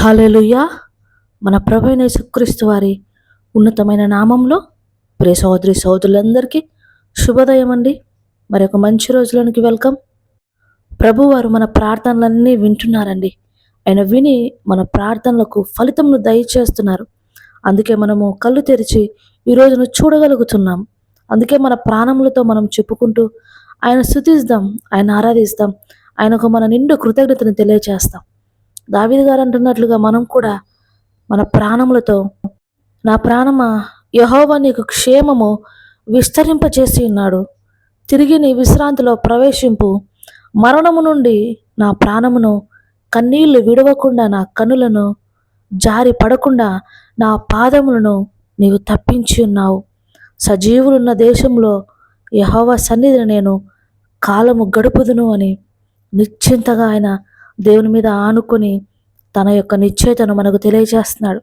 Hallelujah మన ప్రభైన యేసుక్రీస్తు వారి ఉన్నతమైన నామంలో ప్రియ సహోదరి సహోదరులందరికీ శుభోదయం అండి మరి ఒక మంచి రోజులోనికి వెల్కమ్. ప్రభువారు మన ప్రార్థనలన్నీ వింటున్నారండి. ఆయన విని మన ప్రార్థనలకు ఫలితంను దయచేస్తున్నారు. అందుకే మనము కళ్ళు తెరిచి ఈ రోజును చూడగలుగుతున్నాం. అందుకే మన ప్రాణములతో మనం చెప్పుకుంటూ ఆయన స్థుతిస్తాం ఆయన ఆరాధిస్తాం ఆయనకు మన నిండు కృతజ్ఞతను తెలియజేస్తాం దావిద గారు అంటున్నట్లుగా మనం కూడా మన ప్రాణములతో నా ప్రాణమా యహోవా నీకు క్షేమము విస్తరింపచేసి ఉన్నాడు. తిరిగి నీ విశ్రాంతిలో ప్రవేశింపు. మరణము నుండి నా ప్రాణమును కన్నీళ్ళు విడవకుండా నా కన్నులను జారి పడకుండా నా పాదములను నీవు తప్పించి ఉన్నావు. సజీవులున్న దేశంలో యహోవ సన్నిధిని నేను కాలము గడుపుదును అని నిశ్చింతగా ఆయన దేవుని మీద ఆనుకొని తన యొక్క నిశ్చయతను మనకు తెలియజేస్తున్నాడు.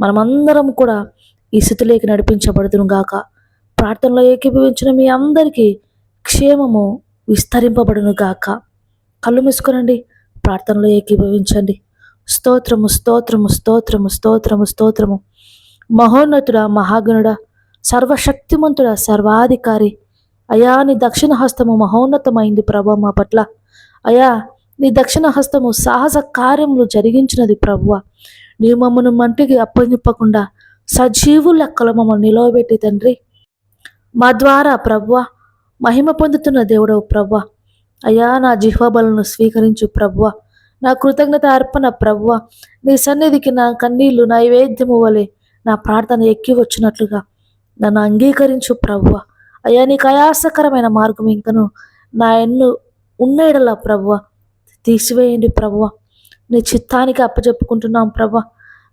మనమందరం కూడా ఈ స్థితిలోకి నడిపించబడుతును గాక ప్రార్థనలో ఏకీభవించిన మీ అందరికీ క్షేమము విస్తరింపబడును గాక కళ్ళు మూసుకునండి ప్రార్థనలో ఏకీభవించండి. స్తోత్రము స్తోత్రము స్తోత్రము స్తోత్రము స్తోత్రము. మహోన్నతుడ మహాగణుడ సర్వశక్తిమంతుడ సర్వాధికారి. అయా నీ దక్షిణ హస్తము మహోన్నతమైంది ప్రభా మా పట్ల. అయా నీ దక్షిణ హస్తము సాహస కార్యములు జరిగించినది ప్రభువ. నీ మమ్మను మంటికి అప్పగింపకుండా సజీవు లెక్కలు మమ్మల్ని నిలవబెట్టి తండ్రి. మా ద్వారా ప్రభువ మహిమ పొందుతున్న దేవుడవు ప్రభువ. అయ్యా నా జిహ్వబలను స్వీకరించు ప్రభువ. నా కృతజ్ఞత అర్పణ ప్రభువ. నీ సన్నిధికి నా కన్నీళ్ళు నైవేద్యము వలె నా ప్రార్థన ఎక్కి వచ్చినట్లుగా నన్ను అంగీకరించు ప్రభువ. అయ్యా నీకు అయాసకరమైన మార్గం ఇంకను నా ఎన్ను ఉన్నేడలా ప్రభువ. తీసివేయండి ప్రభువ. నీ చిత్తానికి అప్పచెప్పుకుంటున్నాం ప్రభ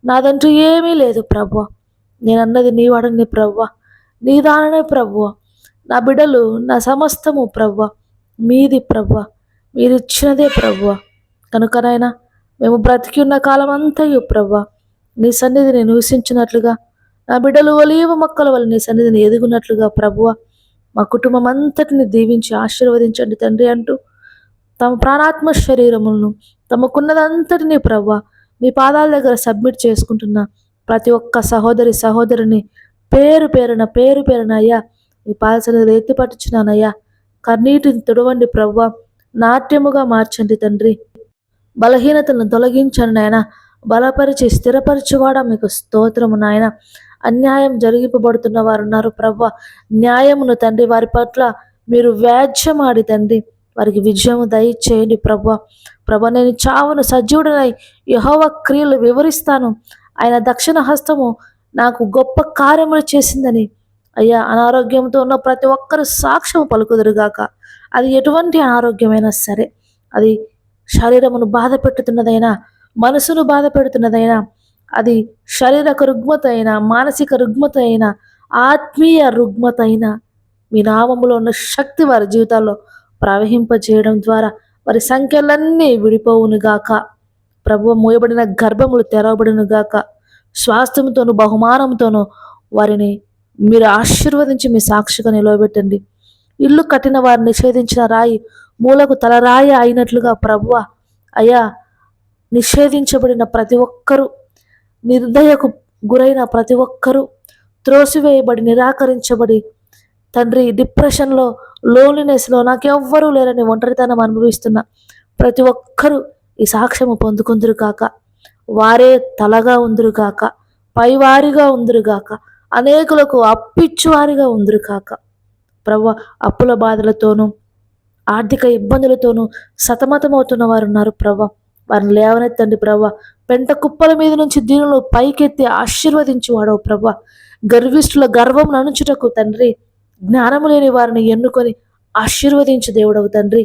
నాదంటూ ఏమీ లేదు ప్రభువ. నేను అన్నది నీ వాడని ప్రభువ. నీ దాననే ప్రభువ. నా బిడ్డలు నా సమస్తము ప్రభువ. మీది ప్రభువ. మీరు ఇచ్చినదే ప్రభువ కనుకనైనా మేము బ్రతికి ఉన్న కాలం అంతయు ప్రభువ. నీ సన్నిధిని నివసించినట్లుగా నా బిడ్డలు ఒలీవ మొక్కల వల్ల నీ సన్నిధిని ఎదుగునట్లుగా ప్రభువ. మా కుటుంబం అంతటిని దీవించి ఆశీర్వదించండి తండ్రి అంటూ తమ ప్రాణాత్మ శరీరములను తమకున్నదంతటినీ ప్రవ్వ మీ పాదాల దగ్గర సబ్మిట్ చేసుకుంటున్న ప్రతి ఒక్క సహోదరి సహోదరిని పేరు పేరున పేరు పేరున అయ్యా మీ పాదసన్నిధిలో ఎత్తిపట్టుచున్నానయ్యా. కన్నీటిని తుడవండి ప్రవ్వ నాట్యముగా మార్చండి తండ్రి. బలహీనతలను తొలగించండి నాయన. బలపరిచి స్థిరపరచువాడా మీకు స్తోత్రము నాయన. అన్యాయం జరిగింపబడుతున్న వారు ఉన్నారు ప్రవ్వ. న్యాయమును తండ్రి వారి పట్ల మీరు వ్యాజ్యమాడి తండ్రి. వారికి విజయము దయచేయండి ప్రభు. ప్రభ నేను చావును సజీవుడనై యహోవ క్రియలు వివరిస్తాను. ఆయన దక్షిణ హస్తము నాకు గొప్ప కార్యములు చేసిందని. అయ్యా అనారోగ్యంతో ఉన్న ప్రతి ఒక్కరు సాక్ష్యం పలుకుదురుగాక. అది ఎటువంటి అనారోగ్యమైనా సరే అది శరీరమును బాధ పెట్టుతున్నదైనా మనసును బాధ పెడుతున్నదైనా అది శారీరక రుగ్మత అయినా మానసిక రుగ్మత అయినా ఆత్మీయ రుగ్మత అయినా మీ నామములో ఉన్న శక్తి వారి జీవితాల్లో ప్రవహింపజేయడం ద్వారా వారి సంఖ్యలన్నీ విడిపోవునుగాక. ప్రభు మూయబడిన గర్భములు తెరవబడినగాక. స్వాస్థ్యంతోనూ బహుమానంతోనూ వారిని మీరు ఆశీర్వదించి మీ సాక్షిగా నిలవబెట్టండి. ఇల్లు కట్టిన వారిని నిషేధించిన రాయి మూలకు తలరాయి అయినట్లుగా ప్రభువ అయ్యా నిషేధించబడిన ప్రతి ఒక్కరూ నిర్దయకు గురైన ప్రతి ఒక్కరూ త్రోసివేయబడి నిరాకరించబడి తండ్రి డిప్రెషన్లో లోన్లీనెస్లో నాకెవ్వరూ లేరని ఒంటరితనం అనుభవిస్తున్న ప్రతి ఒక్కరూ ఈ సాక్ష్యము పొందుకుందురు కాక వారే తలగా ఉందురు కాక పైవారిగా ఉందురు కాక అనేకులకు అప్పిచ్చువారిగా ఉందరు కాక. ప్రభు అప్పుల బాధలతోనూ ఆర్థిక ఇబ్బందులతోనూ సతమతమవుతున్న వారు ఉన్నారు ప్రభా వారిని లేవనెత్తండి ప్రభ పెంట కుప్పల మీద నుంచి దీనులు పైకెత్తి ఆశీర్వదించి వాడవు ప్రభ గర్విష్ఠుల గర్వం ననుచుటకు తండ్రి జ్ఞానము లేని వారిని ఎన్నుకొని ఆశీర్వదించు దేవుడవు తండ్రి.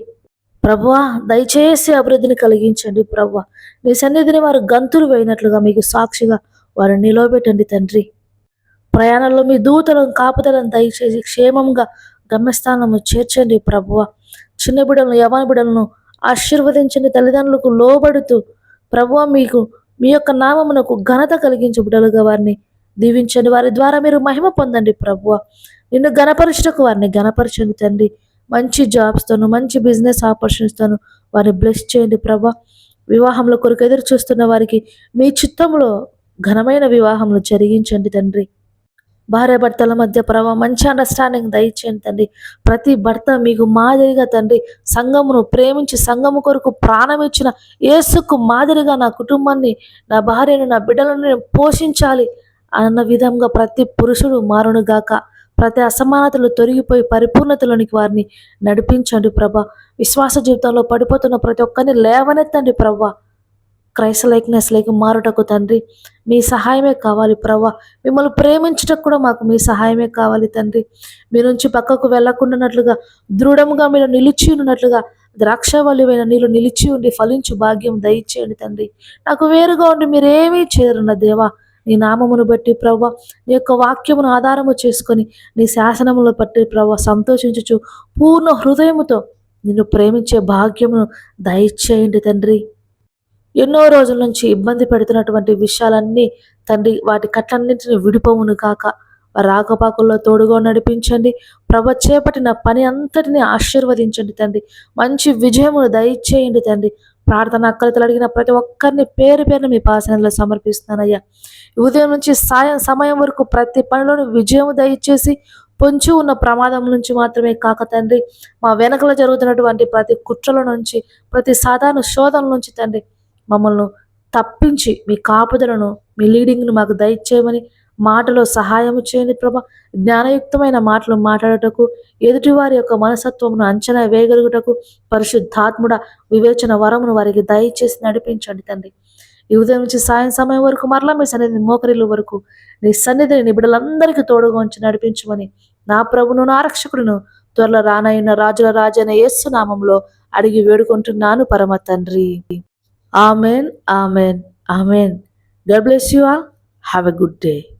ప్రభువా దయచేసి అభివృద్ధిని కలిగించండి ప్రభువా. నీ సన్నిధిని వారు గంతులు వేయినట్లుగా మీకు సాక్షిగా వారిని నిలవబెట్టండి తండ్రి. ప్రయాణంలో మీ దూతలను కాపుదలను దయచేసి క్షేమంగా గమ్యస్థానము చేర్చండి ప్రభువ. చిన్న బిడ్డలను యవన బిడ్డలను ఆశీర్వదించండి. తల్లిదండ్రులకు లోబడుతూ ప్రభువ మీకు మీ యొక్క నామమునకు ఘనత కలిగించే బిడ్డలుగా వారిని దీవించండి. వారి ద్వారా మీరు మహిమ పొందండి ప్రభువ. నిన్ను గణపరచుటకు వారిని గణపరచండి తండ్రి. మంచి జాబ్స్తోను మంచి బిజినెస్ ఆపర్చునిటీస్తోను వారిని బ్లెస్ చేయండి ప్రభా. వివాహంలో కొరకు ఎదురు చూస్తున్న వారికి మీ చిత్తంలో ఘనమైన వివాహంలో జరిగించండి తండ్రి. భార్య భర్తల మధ్య ప్రభావ మంచి అండర్స్టాండింగ్ దయచేయండి తండ్రి. ప్రతి భర్త మీకు మాదిరిగా తండ్రి సంఘమును ప్రేమించి సంఘము కొరకు ప్రాణం ఇచ్చిన యేసుకు మాదిరిగా నా కుటుంబాన్ని నా భార్యను నా బిడ్డలను పోషించాలి అన్న విధంగా ప్రతి పురుషుడు మారును గాక. ప్రతి అసమానతలు తొలగిపోయి పరిపూర్ణతలోనికి వారిని నడిపించండి ప్రభా. విశ్వాస జీవితంలో పడిపోతున్న ప్రతి ఒక్కరిని లేవనెత్తండి ప్రభా. క్రైస్త లైక్నెస్ లేక మారుటకు తండ్రి మీ సహాయమే కావాలి ప్రభా. మిమ్మల్ని ప్రేమించటకు కూడా మాకు మీ సహాయమే కావాలి తండ్రి. మీ నుంచి పక్కకు వెళ్ళకుండానట్లుగా దృఢముగా మీరు నిలిచి ఉన్నట్లుగా ద్రాక్షవల్లివైన నీళ్ళు నిలిచి ఉండి ఫలించు భాగ్యం దయచేయండి తండ్రి. నాకు వేరుగా ఉండి మీరేమీ చేరున్న దేవా నీ నామమును బట్టి ప్రవ్వ నీ యొక్క వాక్యమును ఆధారము చేసుకొని నీ శాసనములు బట్టి ప్రవ్వ సంతోషించుచు పూర్ణ హృదయముతో నిన్ను ప్రేమించే భాగ్యమును దయచేయండి తండ్రి. ఎన్నో రోజుల నుంచి ఇబ్బంది పెడుతున్నటువంటి విషయాలన్నీ తండ్రి వాటి కట్లన్నింటిని విడిపోవును కాక రాకపాకుల్లో తోడుగా నడిపించండి. ప్రభ చేపట్టిన పని అంతటిని ఆశీర్వదించండి తండ్రి. మంచి విజయమును దయచేయండి తండ్రి. ప్రార్థన అక్కలతలు అడిగిన ప్రతి ఒక్కరిని పేరు పేరును మీ పాసనలో సమర్పిస్తున్నానయ్యా. ఉదయం నుంచి సాయం సమయం వరకు ప్రతి పనిలోని విజయం దయచేసి పొంచి ఉన్న ప్రమాదం నుంచి మాత్రమే కాక తండ్రి మా వెనకలో జరుగుతున్నటువంటి ప్రతి కుట్రల నుంచి ప్రతి సాధారణ శోధన నుంచి తండ్రి మమ్మల్ని తప్పించి మీ కాపుదలను మీ లీడింగ్ను మాకు దయచేయమని మాటలో సహాయం చేయండి ప్రభ. జ్ఞానయుక్తమైన మాటలు మాట్లాడటకు ఎదుటివారి యొక్క మనసత్వమును అంచనా వేయగలుగుటకు పరిశుద్ధాత్ముడ వివేచన వరమును వారికి దయచేసి నడిపించండి తండ్రి. ఈ ఉదయం నుంచి సాయం సమయం వరకు మరలా మీ సన్నిధి మోకరిల్లు వరకు నీ సన్నిధిని నీ బిడ్డలందరికీ తోడుగా ఉంచి నడిపించమని నా ప్రభును నా రక్షకుడును త్వరలో రానైన రాజుల రాజైన యేసు నామంలో అడిగి వేడుకుంటున్నాను పరమ తండ్రి. Amen amen amen. God bless you all. Have a good day.